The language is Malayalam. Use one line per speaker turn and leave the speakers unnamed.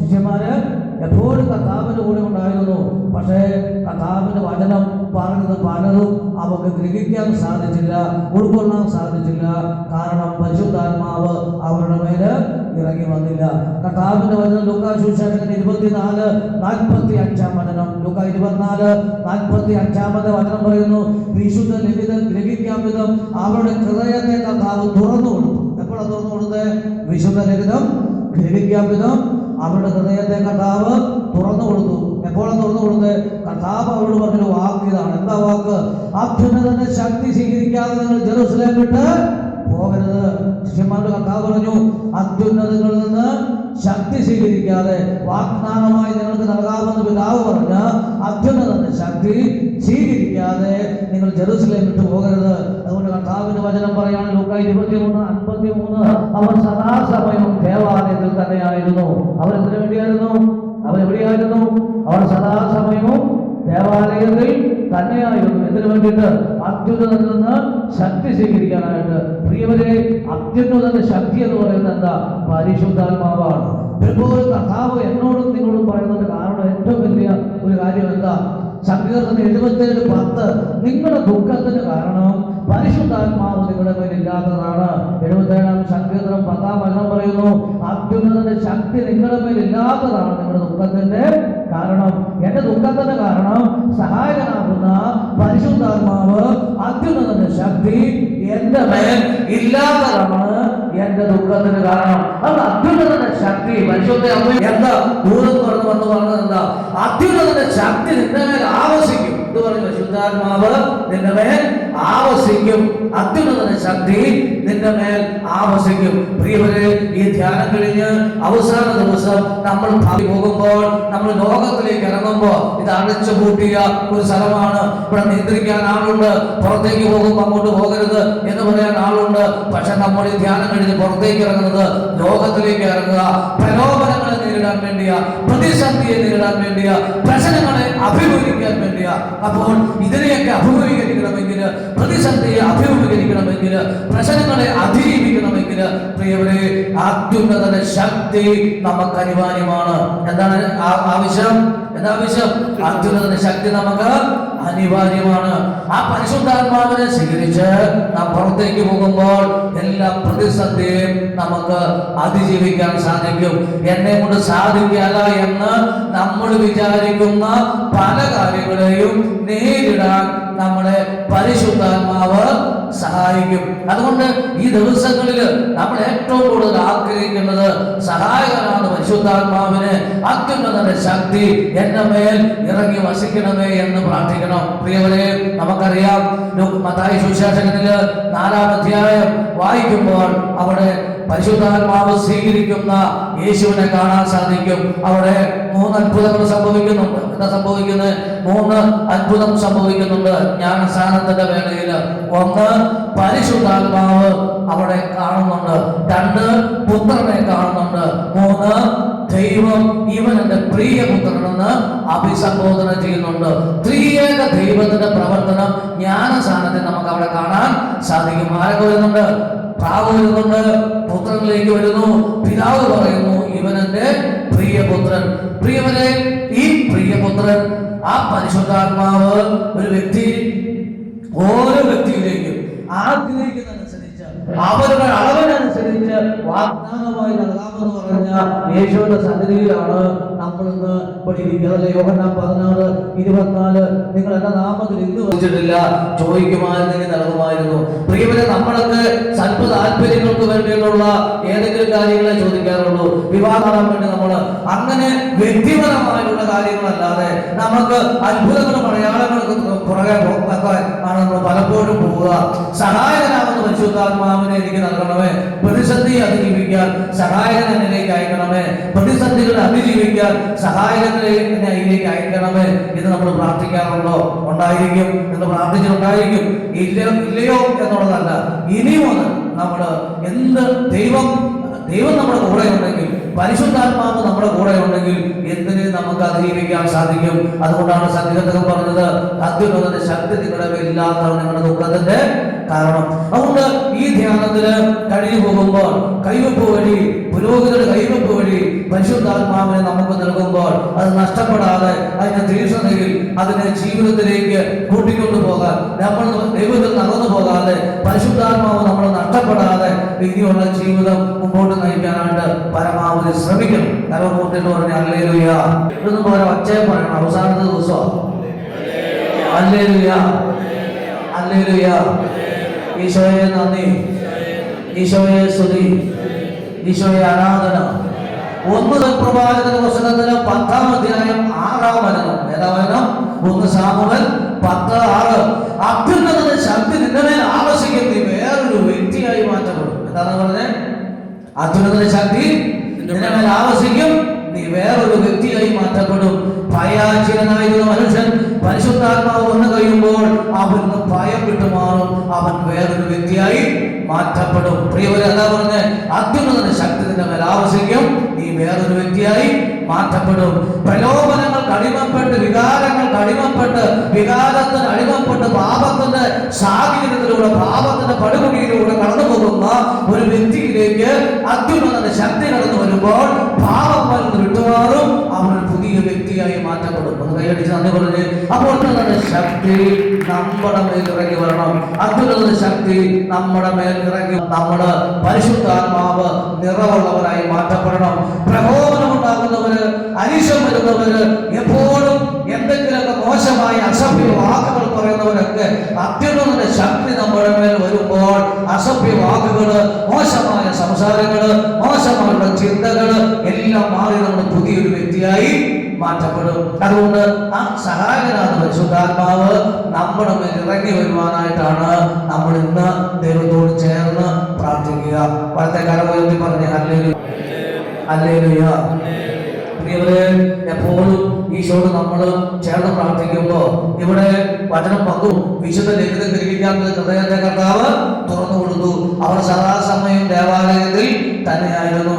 ശിഷ്യന്മാര് എപ്പോഴും കഥാവിന്റെ കൂടെ ഉണ്ടായിരുന്നു. പക്ഷേ കഥാവിന്റെ വചനം പറഞ്ഞത് പലതും അവർക്ക് ഗ്രഹിക്കാൻ സാധിച്ചില്ല ഉൾക്കൊള്ളാൻ സാധിച്ചില്ല. കാരണം പരിശുദ്ധാത്മാവ് അവരുടെ മേൽ ഇറങ്ങി വന്നില്ല. കർത്താവിന്റെ വചനം ലുക്ക സുശേഷൻ ഇരുപത്തിനാല് നാൽപ്പത്തി അഞ്ചാം വചനം. ലുക്ക ഇരുപത്തിനാല് നാൽപ്പത്തി അഞ്ചാമത്തെ വചനം പറയുന്നു വിശുദ്ധ ലഭിതം ഗ്രഹിക്കാൻ വിധം അവരുടെ ഹൃദയത്തെ കർത്താവ് തുറന്നു കൊടുത്തു. എപ്പോഴാണ് തുറന്നു കൊടുത്തത് വിശുദ്ധ ലഭിതം ഗ്രഹിക്കാൻ വിധം അവരുടെ ഹൃദയത്തെ കർത്താവ് തുറന്നു കൊടുത്തു. എപ്പോഴാണ് തുറന്നു കൊടുത്ത്? കർത്താവ് അവരോട് പറഞ്ഞൊരു വാക്ക് ഇതാണ്. എന്താ വാക്ക്? അത്യുന്നതന്റെ ശക്തി സ്വീകരിക്കാതെ നിങ്ങൾ ജെറുസലേം വിട്ട് പോകരുത്. ശിഷ്യന്മാരുടെ കർത്താവ് പറഞ്ഞു അത്യുന്നതങ്ങളിൽ നിന്ന് ശക്തി സ്വീകരിക്കാതെ വാഗ്ദാനമായി നിങ്ങൾക്ക് നൽകാമെന്ന് പിതാവ് പറഞ്ഞ അത്യുന്നതന്റെ ശക്തി സ്വീകരിക്കാതെ നിങ്ങൾ ജെറുസലേം വിട്ടു പോകരുത്. അതുകൊണ്ട് കർത്താവിന്റെ വചനം പറയാണ് ഇരുപത്തി മൂന്ന് അൻപത്തി മൂന്ന് അവർ സദാസമയവും ദേവാലയത്തിൽ തന്നെയായിരുന്നു. അവർ എന്തിനു വേണ്ടിയായിരുന്നു? അവർ എവിടെയായിരുന്നു? അവർ സദാസമയവും ദേവാലയത്തിൽ തന്നെയായിരുന്നു. എന്തിനു വേണ്ടിയിട്ട്? അത്യുന്നതത്തിൽ നിന്ന് ശക്തി സ്വീകരിക്കാനായിട്ട്. പ്രിയവരെ അത്യുന്നതന്റെ ശക്തി എന്ന് പറയുന്നത് എന്താ? പരിശുദ്ധാത്മാവാണ്. എപ്പോഴും കർത്താവ് എന്നോടും നിങ്ങളോടും പറയുന്നതിന്റെ കാരണം ഏറ്റവും വലിയ ഒരു കാര്യം എന്താ? സങ്കീർത്തനം എഴുപത്തേഴ് പത്ത്. നിങ്ങളുടെ ദുഃഖത്തിന് കാരണം പരിശുദ്ധാത്മാവ് നിങ്ങളുടെ മേൽ ഇല്ലാത്തതാണ് എഴുപത്തേഴാം സങ്കീർത്തനം പത്താം വചനം പറയുന്നു അത്യുന്നതന്റെ ശക്തി നിങ്ങളുടെ മേൽ ഇല്ലാത്തതാണ് നിങ്ങളുടെ ദുഃഖത്തിന്റെ കാരണം. എന്റെ ദുഃഖത്തിന്റെ കാരണം സഹായകനാകുന്ന പരിശുദ്ധാത്മാവ് അത്യുന്നതന്റെ ശക്തി എന്റെ മേൽ ഇല്ലാത്തതാണ് എന്റെ ദുഃഖത്തിന് കാരണം. അത് അത്യുന്നതന്റെ ശക്തി പരിശുദ്ധ എന്താ? ദൂരം പറഞ്ഞു വന്ന് പറഞ്ഞത് എന്താ? അത്യുന്നതന്റെ ശക്തി നിന്റെ മേൽ ആവശിക്കും. ഇത് പറഞ്ഞു ശുദ്ധാത്മാവ് നിന്റെ മേൽ ആവസിക്കും. അത്യുന്നതന്റെ ശക്തി നിന്റെ മേൽ ആവസിക്കും. പ്രിയവരെ ഈ ധ്യാനം കഴിഞ്ഞ് അവസാന ദിവസം നമ്മൾ ഭാവി പോകുമ്പോൾ നമ്മൾ ലോകത്തിലേക്ക് ഇറങ്ങുമ്പോൾ ഇത് അടച്ചു പൂട്ടിയ ഒരു സ്ഥലമാണ്. ഇവിടെ നിയന്ത്രിക്കാൻ ആളുണ്ട്. പുറത്തേക്ക് പോകുമ്പോൾ അങ്ങോട്ട് പോകരുത് എന്ന് പറയാൻ ആളുണ്ട്. പക്ഷെ നമ്മൾ ഈ ധ്യാനം കഴിഞ്ഞ് പുറത്തേക്ക് ഇറങ്ങുന്നത് ലോകത്തിലേക്ക് ഇറങ്ങുക. പ്രലോഭനങ്ങളെ നേരിടാൻ വേണ്ടിയ? പ്രതിസന്ധിയെ നേരിടാൻ വേണ്ടിയ? പ്രശ്നങ്ങളെ അഭിമുഖീകരിക്കാൻ വേണ്ടിയാ? അപ്പോൾ ഇതിനെയൊക്കെ അഭിമുഖീകരിക്കണമെങ്കിൽ പ്രതിസന്ധിയെ അഭിമുഖീകരിക്കണമെങ്കിൽ പ്രശ്നങ്ങളെ അതിജീവിക്കണമെങ്കിൽ പ്രിയവരെ അത്യുന്നതന്റെ ശക്തി നമുക്ക് അനിവാര്യമാണ്. എന്താണ് ആവശ്യം എന്താ ആവശ്യം അത്യുന്നതന്റെ ശക്തി നമുക്ക് അനിവാര്യമാണ്. ആ പരിശുദ്ധാത്മാവിനെ സ്വീകരിച്ച് നാം പുറത്തേക്ക് പോകുമ്പോൾ എല്ലാ പ്രതിസന്ധിയും നമുക്ക് അതിജീവിക്കാൻ സാധിക്കും. എന്നെ കൊണ്ട് സാധിക്കല എന്ന് നമ്മൾ വിചാരിക്കുന്ന പല കാര്യങ്ങളെയും നേരിടാൻ നമ്മളെ പരിശുദ്ധാത്മാവ് സഹായിക്കും. അതുകൊണ്ട് ഈ ദിവസങ്ങളിൽ നമ്മൾ ഏറ്റവും കൂടുതൽ ആഗ്രഹിക്കുന്നത് സഹായകനാണ് പരിശുദ്ധാത്മാവിന്. അത്യുന്നതന്റെ ശക്തി എന്റെ മേൽ ഇറങ്ങി വസിക്കണമേ എന്ന് പ്രാർത്ഥിക്കണം. പ്രിയവരെ നമുക്കറിയാം. മതായി സുശേഷകനിൽ നാലാം അധ്യായം വായിക്കുമ്പോൾ അവിടെ പരിശുദ്ധാത്മാവ് സ്വീകരിക്കുന്ന യേശുവിനെ കാണാൻ സാധിക്കും. അവിടെ മൂന്ന് അത്ഭുതങ്ങൾ സംഭവിക്കുന്നുണ്ട്. എന്താ സംഭവിക്കുന്നത്? മൂന്ന് അത്ഭുതം സംഭവിക്കുന്നുണ്ട്. ജ്ഞാനസ്ഥാനത്തിന്റെ വേളയിൽ ഒന്ന് പരിശുദ്ധാത്മാവ് അവിടെ കാണുന്നുണ്ട്. രണ്ട് പുത്രനെ കാണുന്നുണ്ട്. മൂന്ന് ദൈവം ഇവൻ എന്റെ പ്രിയപുത്രനെന്ന് അഭിസംബോധന ചെയ്യുന്നുണ്ട്. ത്രിയേക ദൈവത്തിന്റെ പ്രവർത്തനം ജ്ഞാനസ്ഥാനത്തെ നമുക്ക് അവിടെ കാണാൻ സാധിക്കും. ആരൊക്കെ വരുന്നുണ്ട് പ്രാവ് വരുന്നുണ്ട്. പുത്രനിലേക്ക് വരുന്നു. പിതാവ് പറയുന്നു ഇവൻ എന്റെ പ്രിയപുത്രൻ. പ്രിയവനെ ഈ പ്രിയപുത്രൻ ആ പരിശുദ്ധാത്മാവ് ഒരു വ്യക്തി ഓരോ വ്യക്തിയിലേക്കും ആഗ്രഹിക്കുന്നതനുസരിച്ച് അവരുടെ അളവിനനുസരിച്ച് വാഗ്ദാനമായി നൽകാമെന്ന് പറഞ്ഞ യേശുവിന്റെ സന്നിധിയിലാണ് നമ്മൾ ഇന്ന് യോഹന്നാൻ പതിനാറ് ഇരുപത്തിനാല്. നിങ്ങൾ എന്റെ നാമത്തിൽ ഇന്ന് വെച്ചിട്ടില്ല ചോദിക്കുമായിരുന്നെങ്കിൽ നൽകുമായിരുന്നു പ്രിയവരെ നമ്മളൊക്കെ സ്വല്പ താല്പര്യങ്ങൾക്ക് വേണ്ടിയിട്ടുള്ള ഏതെങ്കിലും കാര്യങ്ങളെ ചോദിക്കാറുള്ളൂ. വിവാഹം വേണ്ടി നമ്മൾ അങ്ങനെ വ്യക്തിപരമായിട്ടുള്ള കാര്യങ്ങളല്ലാതെ നമുക്ക് അത്ഭുതങ്ങളും അടയാളങ്ങൾക്ക് പുറകെ ആണ് നമ്മൾ പലപ്പോഴും പോവുക. സഹായകനാകുന്ന പരിശുദ്ധാത്മാവിനെ എനിക്ക് നൽകണമേ. പ്രതിസന്ധി അതിജീവിക്കാൻ സഹായകൻ അയക്കണമേ. പ്രതിസന്ധികളെ അതിജീവിക്കാൻ സഹായകത്തിലേക്ക് അതിലേക്ക് അയക്കണമേ എന്ന് നമ്മൾ പ്രാർത്ഥിക്കാറുണ്ടോ? ഉണ്ടായിരിക്കും എന്ന് പ്രാർത്ഥിച്ചിട്ടുണ്ടായിരിക്കും. ഇല്ലയോ ഇല്ലയോ എന്നുള്ളതല്ല. ഇനിയും നമ്മൾ എന്ത് ദൈവം ദൈവം നമ്മുടെ കൂടെ ഉണ്ടെങ്കിൽ പരിശുദ്ധാത്മാവ് നമ്മുടെ കൂടെ ഉണ്ടെങ്കിൽ എന്തിന് നമുക്ക് അതിജീവിക്കാൻ സാധിക്കും? അതുകൊണ്ടാണ് സംഗീതത്തിൽ പറഞ്ഞത് അത്യുന്നതന്റെ ശക്തി നിങ്ങളുടെ മേലില്ലാത്തതാണ് നിങ്ങളുടെ ദുഃഖത്തിന്റെ കാരണം. അതുകൊണ്ട് ഈ ധ്യാനത്തിന് കഴിഞ്ഞു പോകുമ്പോൾ കൈവപ്പ് വഴി പുരോഹിതരുടെ കൈവപ്പ് വഴി പരിശുദ്ധാത്മാവിനെ നമുക്ക് നൽകുമ്പോൾ അത് നഷ്ടപ്പെടാതെ അതിന്റെ തീക്ഷണതയിൽ അതിനെ ജീവിതത്തിലേക്ക് കൂട്ടിക്കൊണ്ടു പോകാൻ നമ്മൾ ദൈവത്തിൽ നടന്നു പോകാതെ പരിശുദ്ധാത്മാവ് നമ്മൾ നഷ്ടപ്പെടാതെ ഇനിയുള്ള ജീവിതം മുമ്പോട്ട് നയിക്കാനായിട്ട് പരമാവധി ശ്രമിക്കണം. കരമൂർത്തിട്ട് പറഞ്ഞ അല്ലേലുയ ഇതൊന്നും പോലെ ഒച്ചയെ പറയണം. അവസാനത്തെ ദിവസം? അല്ലേലുയ അല്ലേലുയ ഈശോയെ നന്ദി. ഈശോയെ സ്തുതി. ഈശോയെ ആരാധന ഒന്ന് പ്രവാചകന്റെ പുസ്തകത്തിൽ പത്താം അധ്യായം ആറാം വചനം. ഏതാ വചനം? ഒന്ന് സാമുവൽ പത്ത് ആറ്. അത്യുന്നതന്റെ ശക്തി നിന്റെ മേൽ ആവശ്യിക്കും നീ വേറൊരു വ്യക്തിയായി മാറ്റപ്പെടും. എന്താണ് പറഞ്ഞത് അത്യുന്നത ശക്തി മേൽ ആവശ്യിക്കും നീ വേറൊരു വ്യക്തിയായി മാറ്റപ്പെടും. ഭയാചിരനായിരുന്ന മനുഷ്യൻ. പരിശുദ്ധാത്മാവ് വന്നു കഴിയുമ്പോൾ അവന് ഭയം വിട്ടുമാറും അവൻ വേറൊരു വ്യക്തിയായി മാറ്റപ്പെടും. പ്രിയവരെ അതാ പറഞ്ഞ അത്യുന്നത ശക്തി നിന്റെ മേൽ ആവശ്യിക്കും നീ വേറൊരു വ്യക്തിയായി മാറ്റപ്പെടും. പ്രലോഭനങ്ങൾക്ക് അടിമപ്പെട്ട് വികാരങ്ങൾക്ക് അടിമപ്പെട്ട് വികാരത്തിന് അടിമപ്പെട്ട് പാപത്തിന്റെ സാഹചര്യത്തിലൂടെ പാപത്തിന്റെ പടുകുടിയിലൂടെ കടന്നു പോകുന്ന ഒരു വ്യക്തിയിലേക്ക് അത്യുന്നത ശക്തി കടന്നു വരുമ്പോൾ പാപം വരുന്ന വിട്ടുമാറും അവൻ പുതിയ വ്യക്തിയായി മാറ്റപ്പെടും. കൈയടിച്ച് നന്ദി പറഞ്ഞ്. അപ്പോൾ തന്നെ ശക്തി നമ്മുടെ മേൽ ഇറങ്ങി വരണം. അത്യുന്നത ശക്തി നമ്മുടെ മേൽ ഇറങ്ങി നമ്മുടെ പരിശുദ്ധാത്മാവ് നിറവുള്ളവരായി മാറ്റപ്പെടണം. പ്രകോപനം ഉണ്ടാകുന്നവര് അരിശം വരുന്നവര് എപ്പോഴും എന്തെങ്കിലുമൊക്കെ മോശമായ അസഭ്യ പറയുന്നവരൊക്കെ അത്യുന്നതിന്റെ ശക്തി നമ്മുടെ മേൽ വരുമ്പോൾ അസഭ്യ വാക്കുകൾ മോശമായ സംസാരങ്ങൾ മോശമായുള്ള ചിന്തകൾ എല്ലാം മാറി നമ്മൾ പുതിയൊരു വ്യക്തിയായി മാറ്റപ്പെടും. അതുകൊണ്ട് ആ സഹായകനാണ് പരിശുദ്ധാത്മാവ്. നമ്മുടെ മേൽ ഇറങ്ങി വരുവാനായിട്ടാണ് നമ്മൾ ഇന്ന് ദൈവത്തോട് ചേർന്ന് പ്രാർത്ഥിക്കുക. വലത്തെ കരമുയർത്തി പറഞ്ഞ അല്ലെങ്കിൽ അല്ലേലുയ പ്രിയവരെ എപ്പോഴും ഈശോട് നമ്മൾ ചേർന്ന് പ്രാർത്ഥിക്കുമ്പോൾ ഇവിടെ വചനം പങ്കു വിശുദ്ധ ലേഖനം ഗ്രഹിക്കാൻ ഹൃദയത്തെ കർത്താവ് തുറന്നു കൊടുത്തു. അവർ സദാസമയം ദേവാലയത്തിൽ തന്നെയായിരുന്നു.